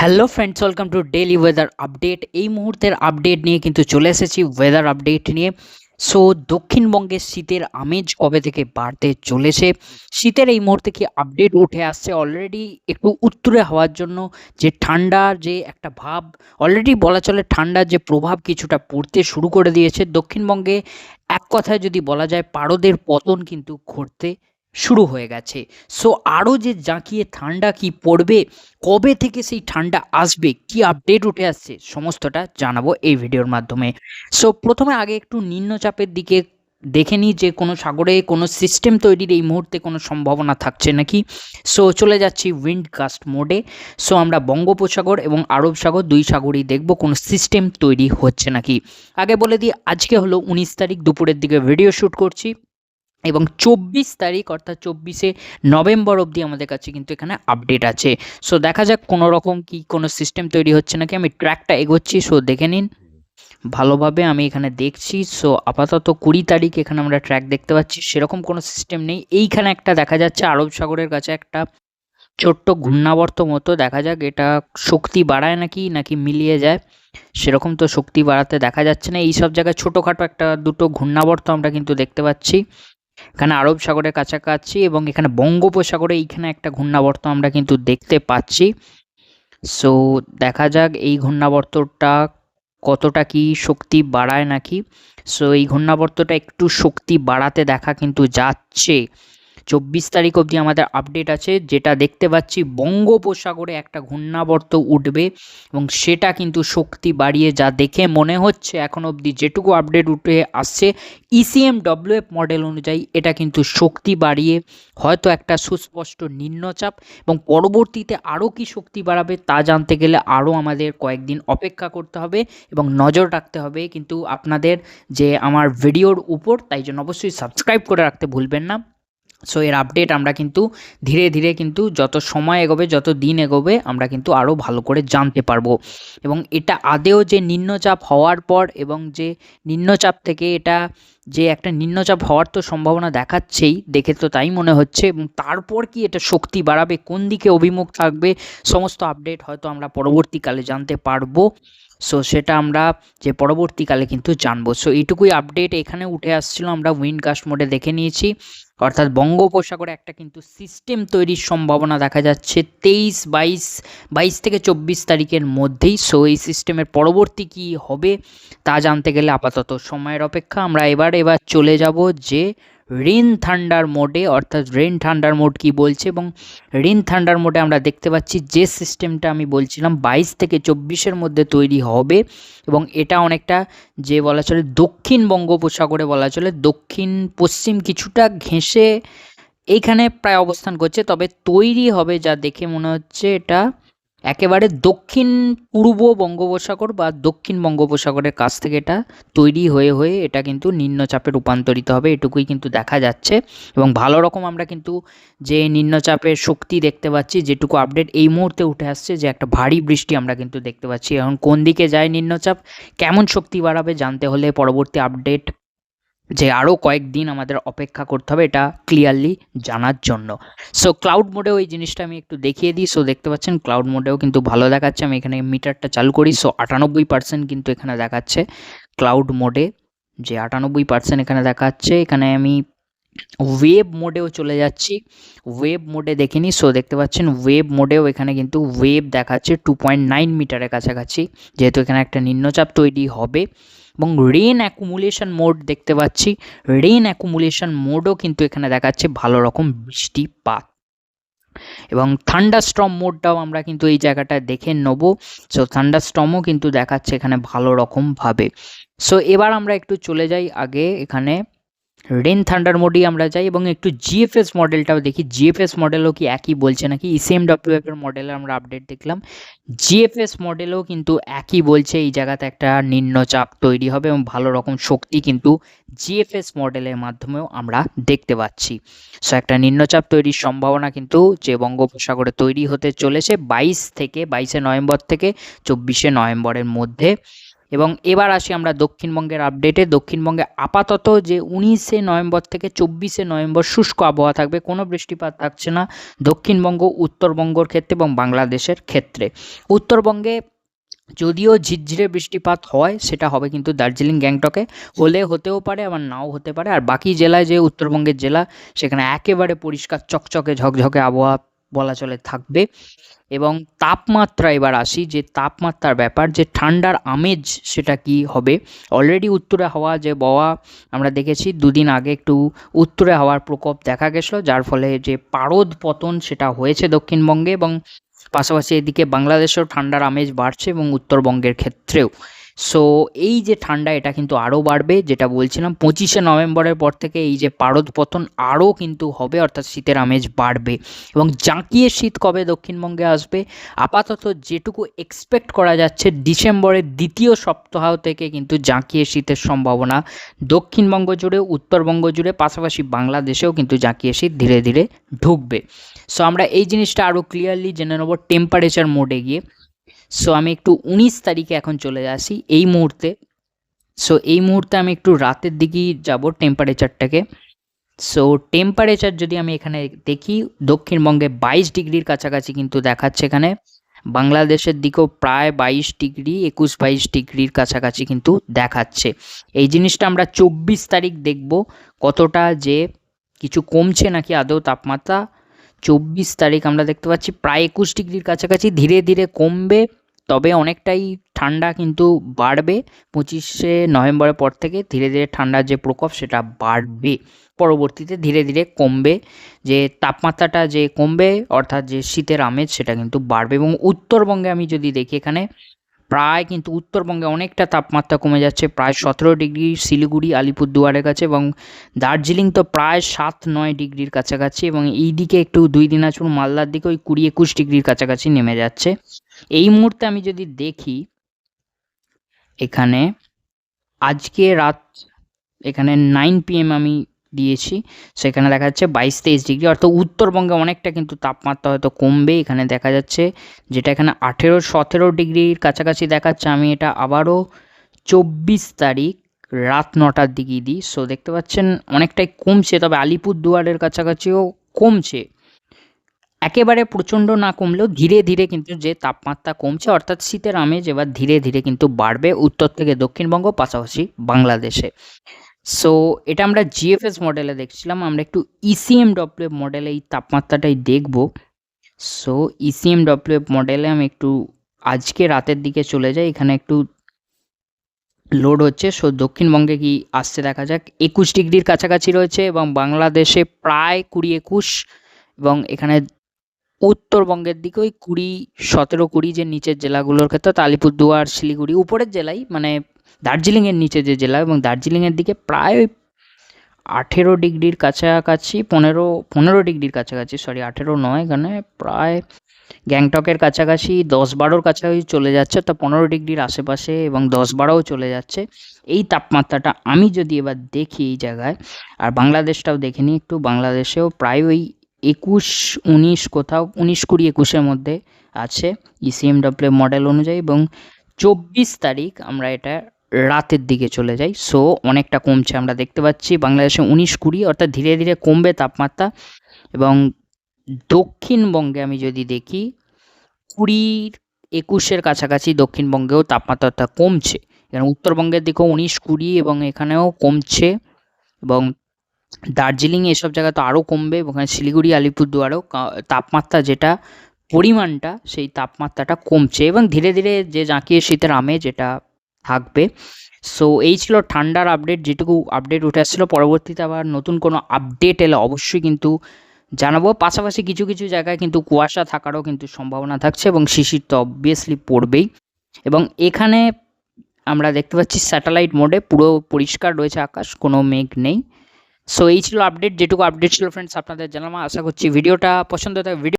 Hello friends welcome to daily weather update এই মুহূর্তের update নিয়ে কিন্তু চলে এসেছি ওয়েদার আপডেট নিয়ে। সো দক্ষিণবঙ্গের শীতের আমেজ কবে থেকে বাড়তে চলেছে? শীতের এই মুহূর্তে কি আপডেট উঠে আসছে? অলরেডি একটু উত্তরে হওয়ার জন্য যে ঠান্ডার যে একটা ভাব অলরেডি বলা চলে ঠান্ডার যে প্রভাব কিছুটা পড়তে শুরু করে দিয়েছে। দক্ষিণবঙ্গে এক কথায় যদি বলা যায়, পারদের পতন কিন্তু ঘটতে শুরু হয়ে গেছে। সো আরও যে জাঁকিয়ে ঠান্ডা কি পড়বে, কবে থেকে সেই ঠান্ডা আসবে, কি আপডেট উঠে আসছে, সমস্তটা জানাব এই ভিডিওর মাধ্যমে। সো প্রথমে আগে একটু নিম্নচাপের দিকে দেখে নিই যে, কোনো সাগরে কোনো সিস্টেম তৈরির এই মুহূর্তে কোনো সম্ভাবনা থাকছে নাকি? সো চলে যাচ্ছি উইন্ড কাস্ট মোডে সো আমরা বঙ্গোপসাগর এবং আরব সাগর দুই সাগরই দেখব, কোনো সিস্টেম তৈরি হচ্ছে নাকি? আগে বলে দিই, আজকে হলো উনিশ তারিখ দুপুরের দিকে ভিডিও শ্যুট করছি। এবং চব্বিশ তারিখ, অর্থাৎ চব্বিশে নভেম্বর অবধি আমাদের কাছে কিন্তু এখানে আপডেট আছে। সো দেখা যাক কোনো রকম কি কোনো সিস্টেম তৈরি হচ্ছে নাকি। আমি ট্র্যাকটা এগোচ্ছি সো দেখে নিন। ভালোভাবে আমি এখানে দেখছি সো আপাতত কুড়ি তারিখ এখানে আমরা ট্র্যাক দেখতে পাচ্ছি। সেরকম কোনো সিস্টেম নেই। এইখানে একটা দেখা যাচ্ছে, আরব সাগরের কাছে একটা ছোট্ট ঘূর্ণাবর্ত মতো দেখা যাক, এটা শক্তি বাড়ায় নাকি নাকি মিলিয়ে যায়। সেরকম তো শক্তি বাড়াতে দেখা যাচ্ছে না। এই সব জায়গায় ছোটোখাটো একটা দুটো ঘূর্ণাবর্ত আমরা কিন্তু দেখতে পাচ্ছি। এখানে আরব সাগরের কাছাকাছি এবং এখানে বঙ্গোপসাগরে এইখানে একটা ঘূর্ণাবর্ত আমরা কিন্তু দেখতে পাচ্ছি। সো দেখা যাক এই ঘূর্ণাবর্তটা কতটা কি শক্তি বাড়ায় নাকি। সো এই ঘূর্ণাবর্তটা একটু শক্তি বাড়াতে দেখা কিন্তু যাচ্ছে। চব্বিশ তারিখ অবধি আমাদের আপডেট আছে, যেটা দেখতে পাচ্ছি বঙ্গোপসাগরে একটা ঘূর্ণাবর্ত উঠবে এবং সেটা কিন্তু শক্তি বাড়িয়ে যা দেখে মনে হচ্ছে এখন অবধি যেটুকু আপডেট উঠে আসছে ইসিএম ডব্লিউএফ মডেল অনুযায়ী এটা কিন্তু শক্তি বাড়িয়ে হয়তো একটা সুস্পষ্ট নিম্নচাপ এবং পরবর্তীতে আরও কি শক্তি বাড়াবে তা জানতে গেলে আরও আমাদের কয়েকদিন অপেক্ষা করতে হবে এবং নজর রাখতে হবে। কিন্তু আপনাদের যে আমার ভিডিওর উপর, তাই জন্য অবশ্যই সাবস্ক্রাইব করে রাখতে ভুলবেন না। সো এর আপডেট আমরা কিন্তু ধীরে ধীরে কিন্তু যত সময় এগোবে, যত দিন এগোবে, আমরা কিন্তু আরও ভালো করে জানতে পারব। এবং এটা আদেও যে নিম্নচাপ হওয়ার পর এবং যে নিম্নচাপ থেকে এটা যে একটা নিম্নচাপ হওয়ার তো সম্ভাবনা দেখাচ্ছেই, দেখে তো তাই মনে হচ্ছে। এবং তারপর কি এটা শক্তি বাড়াবে, কোন দিকে অভিমুখ থাকবে, সমস্ত আপডেট হয়তো আমরা পরবর্তীকালে জানতে পারব। সো সেটা আমরা যে পরবর্তীকালে কিন্তু জানব। সো এইটুকুই আপডেট এখানে উঠে আসছিল, আমরা উইন্ডকাস্ট মোডে দেখে নিয়েছি। অর্থাৎ বঙ্গোপসাগরে একটা কিন্তু সিস্টেম তৈরির সম্ভাবনা দেখা যাচ্ছে তেইশ, বাইশ বাইশ থেকে চব্বিশ তারিখের মধ্যেই। সো এই সিস্টেমের পরবর্তী কি হবে তা জানতে গেলে আপাতত সময়ের অপেক্ষা। আমরা এবার এবার চলে যাব যে রেন থান্ডার মোডে, অর্থাৎ রেন থান্ডার মোড কি বলছে এবং রেন থান্ডার মোডে আমরা দেখতে পাচ্ছি যে সিস্টেমটা আমি বলছিলাম বাইশ থেকে চব্বিশের মধ্যে তৈরি হবে এবং এটা অনেকটা যে বলা চলে দক্ষিণ বঙ্গোপসাগরে বলা চলে দক্ষিণ পশ্চিম কিছুটা ঘেঁষে এইখানে প্রায় অবস্থান করছে, তবে তৈরি হবে যা দেখে মনে হচ্ছে এটা একেবারে দক্ষিণ পূর্ব বঙ্গোপসাগর বা দক্ষিণ বঙ্গোপসাগরের কাছ থেকে এটা তৈরি হয়ে হয়ে এটা কিন্তু নিম্নচাপে রূপান্তরিত হবে, এটুকুই কিন্তু দেখা যাচ্ছে। এবং ভালো রকম আমরা কিন্তু যে নিম্নচাপের শক্তি দেখতে পাচ্ছি, যেটুকু আপডেট এই মুহূর্তে উঠে আসছে, যে একটা ভারী বৃষ্টি আমরা কিন্তু দেখতে পাচ্ছি। এখন কোন দিকে যায় নিম্নচাপ? কেমন শক্তি বাড়াবে জানতে হলে পরবর্তী আপডেট যে আরও কয়েকদিন আমাদের অপেক্ষা করতে হবে, এটা ক্লিয়ারলি জানার জন্য। সো ক্লাউড মোডেও এই জিনিসটা আমি একটু দেখিয়ে দিই। সো দেখতে পাচ্ছেন ক্লাউড মোডেও কিন্তু ভালো দেখাচ্ছে। আমি এখানে মিটারটা চালু করি। সো আটানব্বই পার্সেন্ট কিন্তু এখানে দেখাচ্ছে ক্লাউড মোডে যে আটানব্বই পার্সেন্ট এখানে দেখাচ্ছে, এখানে আমি ওয়েব মোডেও চলে যাচ্ছি। ওয়েব মোডে দেখে নিই সো দেখতে পাচ্ছেন ওয়েব মোডেও এখানে কিন্তু ওয়েব দেখাচ্ছে। টু পয়েন্ট নাইন মিটারের কাছাকাছি। যেহেতু এখানে একটা নিম্নচাপ তৈরি হবে। এবং রেন অ্যাকুমুলেশন মোড দেখতে পাচ্ছি। রেন অ্যাকুমুলেশন মোডও কিন্তু এখানে দেখাচ্ছে ভালো রকম বৃষ্টিপাত। এবং থান্ডারস্ট্রম মোডটাও আমরা কিন্তু এই জায়গাটা দেখে নেব। সো থান্ডারস্ট্রমও কিন্তু দেখাচ্ছে এখানে ভালো রকমভাবে। সো এবার আমরা একটু চলে যাই আগে এখানে। রেন থান্ডার মোডেই আমরা যাই এবং একটু জিএফএস মডেলটাও দেখি। জিএফএস মডেলও কি একই বলছে নাকি? ইসিএম ডব্লিউএফ এর মডেলে আমরা আপডেট দেখলাম। জিএফএস মডেলও কিন্তু একই বলছে, এই জায়গাতে একটা নিম্নচাপ তৈরি হবে এবং ভালো রকম শক্তি কিন্তু জিএফএস মডেলের মাধ্যমেও আমরা দেখতে পাচ্ছি। সো একটা নিম্নচাপ তৈরির সম্ভাবনা কিন্তু যে বঙ্গোপসাগরে তৈরি হতে চলেছে বাইশ থেকে বাইশে নভেম্বর থেকে চব্বিশে নভেম্বরের মধ্যে। এবং এবার আসি আমরা দক্ষিণবঙ্গের আপডেটে দক্ষিণবঙ্গে আপাতত যে উনিশে নভেম্বর থেকে চব্বিশে নভেম্বর শুষ্ক আবহাওয়া থাকবে, কোনো বৃষ্টিপাত থাকছে না দক্ষিণবঙ্গ, উত্তরবঙ্গর ক্ষেত্রে এবং বাংলাদেশের ক্ষেত্রে। উত্তরবঙ্গে যদিও ঝিরঝিরে বৃষ্টিপাত হয়, সেটা হবে কিন্তু দার্জিলিং, গ্যাংটকে। হলে হতেও পারে, আবার নাও হতে পারে। আর বাকি জেলায় যে উত্তরবঙ্গের জেলা, সেখানে একেবারে পরিষ্কার, চকচকে, ঝকঝকে আবহাওয়া বলা চলে থাকবে। এবং তাপমাত্রা এবার আসি, যে তাপমাত্রার ব্যাপার, যে ঠান্ডার আমেজ সেটা কি হবে? অলরেডি উত্তরে হাওয়া যে বওয়া, আমরা দেখেছি দুদিন আগে একটু উত্তরে হাওয়ার প্রকোপ দেখা গেছিল, যার ফলে যে পারদ পতন সেটা হয়েছে দক্ষিণবঙ্গে এবং পাশাপাশি এদিকে বাংলাদেশেও ঠান্ডার আমেজ বাড়ছে এবং উত্তরবঙ্গের ক্ষেত্রেও। সো এই যে ঠান্ডা, এটা কিন্তু আরও বাড়বে। যেটা বলছিলাম, পঁচিশে নভেম্বরের পর থেকে এই যে পারদ পতন আরও কিন্তু হবে, অর্থাৎ শীতের আমেজ বাড়বে। এবং জাঁকিয়ে শীত কবে দক্ষিণবঙ্গে আসবে? আপাতত যেটুকু এক্সপেক্ট করা যাচ্ছে, ডিসেম্বরের দ্বিতীয় সপ্তাহ থেকে কিন্তু জাঁকিয়ে শীতের সম্ভাবনা। দক্ষিণবঙ্গ জুড়ে, উত্তরবঙ্গ জুড়ে, পাশাপাশি বাংলাদেশেও কিন্তু জাঁকিয়ে শীত ধীরে ধীরে ঢুকবে। সো আমরা এই জিনিসটা আরও ক্লিয়ারলি জেনে নেব টেম্পারেচার মোডে গিয়ে। সো আমি একটু উনিশ তারিখে এখন চলে আসি এই মুহূর্তে। সো এই মুহূর্তে আমি একটু রাতের দিকেই যাব টেম্পারেচারটাকে সো টেম্পারেচার যদি আমি এখানে দেখি, দক্ষিণবঙ্গে বাইশ ডিগ্রির কাছাকাছি কিন্তু দেখাচ্ছে এখানে। বাংলাদেশের দিকেও প্রায় বাইশ ডিগ্রি, একুশ বাইশ ডিগ্রির কাছাকাছি কিন্তু দেখাচ্ছে। এই জিনিসটা আমরা চব্বিশ তারিখ দেখব কতটা যে কিছু কমছে নাকি আদৌ তাপমাত্রা। চব্বিশ তারিখ আমরা দেখতে পাচ্ছি প্রায় একুশ ডিগ্রির কাছাকাছি, ধীরে ধীরে কমবে। তবে অনেকটাই ঠান্ডা কিন্তু বাড়বে। পঁচিশে নভেম্বরের পর থেকে ধীরে ধীরে ঠান্ডার যে প্রকোপ সেটা বাড়বে। পরবর্তীতে ধীরে ধীরে কমবে। যে তাপমাত্রাটা যে কমবে, অর্থাৎ যে শীতের আমেজ সেটা কিন্তু বাড়বে। এবং উত্তরবঙ্গে আমি যদি দেখি এখানে, প্রায় কিন্তু উত্তরবঙ্গে অনেকটা তাপমাত্রা কমে যাচ্ছে। প্রায় সতেরো ডিগ্রি শিলিগুড়ি, আলিপুরদুয়ারের কাছে এবং দার্জিলিং তো প্রায় সাত নয় ডিগ্রির কাছাকাছি এবং এই দিকে একটু দুই দিনাজপুর, মালদার দিকে ওই কুড়ি একুশ ডিগ্রির কাছাকাছি নেমে যাচ্ছে। এই মুহূর্তে আমি যদি দেখি, এখানে আজকে রাত, এখানে নাইন পিএম আমি দিয়েছি, সেখানে দেখা যাচ্ছে বাইশ তেইশ ডিগ্রি, অর্থাৎ উত্তরবঙ্গে অনেকটা কিন্তু তাপমাত্রা হয়তো কমবে, এখানে দেখা যাচ্ছে যেটা এখানে আঠেরো, সতেরো ডিগ্রির কাছাকাছি দেখাচ্ছে, আমি এটা আবারও চব্বিশ তারিখ রাত নটার দিকে দিই সো দেখতে পাচ্ছেন অনেকটাই কমছে, তবে আলিপুরদুয়ারের কাছাকাছিও কমছে। একেবারে প্রচণ্ড না কমলেও ধীরে ধীরে কিন্তু যে তাপমাত্রা কমছে, অর্থাৎ শীতের আমেজ এবার ধীরে ধীরে কিন্তু বাড়বে উত্তর থেকে দক্ষিণবঙ্গ, পাশাপাশি বাংলাদেশে। সো এটা আমরা জিএফএস মডেলে দেখছিলাম, আমরা একটু ইসিএম ডব্লিউ এফ মডেলে এই তাপমাত্রাটাই দেখব। সো ইসিএম ডব্লিউ এফ মডেলে আমি একটু আজকে রাতের দিকে চলে যাই, এখানে একটু লোড হচ্ছে। সো দক্ষিণবঙ্গে কি আসছে দেখা যাক। একুশ ডিগ্রির কাছাকাছি রয়েছে এবং বাংলাদেশে প্রায় কুড়ি একুশ এবং এখানে উত্তরবঙ্গের দিকে ওই কুড়ি, সতেরো, কুড়ি যে নিচের জেলাগুলোর ক্ষেত্রে আলিপুরদুয়ার, শিলিগুড়ি, উপরের জেলায় মানে দার্জিলিংয়ের নিচে যে জেলা এবং দার্জিলিংয়ের দিকে প্রায় ওই আঠেরো ডিগ্রির কাছাকাছি, পনেরো পনেরো ডিগ্রির কাছাকাছি সরি আঠেরো নয়, এখানে প্রায় গ্যাংটকের কাছাকাছি, দশ বারোর কাছাকাছি চলে যাচ্ছে তা পনেরো ডিগ্রির আশেপাশে এবং দশ বারোও চলে যাচ্ছে। এই তাপমাত্রাটা আমি যদি এবার দেখি এই জায়গায়, আর বাংলাদেশটাও দেখে নিই, একটু বাংলাদেশেও প্রায় ওই একুশ, উনিশ কোথাও, উনিশ কুড়ি একুশের মধ্যে আছে ইসিএমডব্লিউ মডেল অনুযায়ী এবং চব্বিশ তারিখ আমরা এটা রাতের দিকে চলে যাই। সো অনেকটা কমছে আমরা দেখতে পাচ্ছি। বাংলাদেশে উনিশ কুড়ি, অর্থাৎ ধীরে ধীরে কমবে তাপমাত্রা এবং দক্ষিণবঙ্গে আমি যদি দেখি কুড়ির একুশের কাছাকাছি দক্ষিণবঙ্গেও তাপমাত্রাটা কমছে। এখানে উত্তরবঙ্গের দিকেও উনিশ কুড়ি এবং এখানেও কমছে এবং দার্জিলিং এসব জায়গা তো আরও কমবে, ওখানে শিলিগুড়ি, আলিপুরদুয়ারও তাপমাত্রা যেটা, পরিমাণটা সেই তাপমাত্রাটা কমছে এবং ধীরে ধীরে যে জাঁকিয়ে শীতের আমে যেটা থাকবে। সো এই ছিল ঠান্ডার আপডেট যেটুকু আপডেট উঠে আসছিল। পরবর্তীতে আবার নতুন কোনো আপডেট এলে অবশ্যই কিন্তু জানাব। পাশাপাশি কিছু কিছু জায়গায় কিন্তু কুয়াশা থাকারও কিন্তু সম্ভাবনা থাকছে এবং শিশির তো অবভিয়াসলি পড়বেই। এবং এখানে আমরা দেখতে পাচ্ছি স্যাটেলাইট মোডে পুরো পরিষ্কার রয়েছে আকাশ, কোনো মেঘ নেই। সো এই ছিল আপডেট যেটুকু আপডেট ছিল ফ্রেন্ডস আপনাদের জানালাম। আশা করছি ভিডিওটা পছন্দ থাকে ভিডিও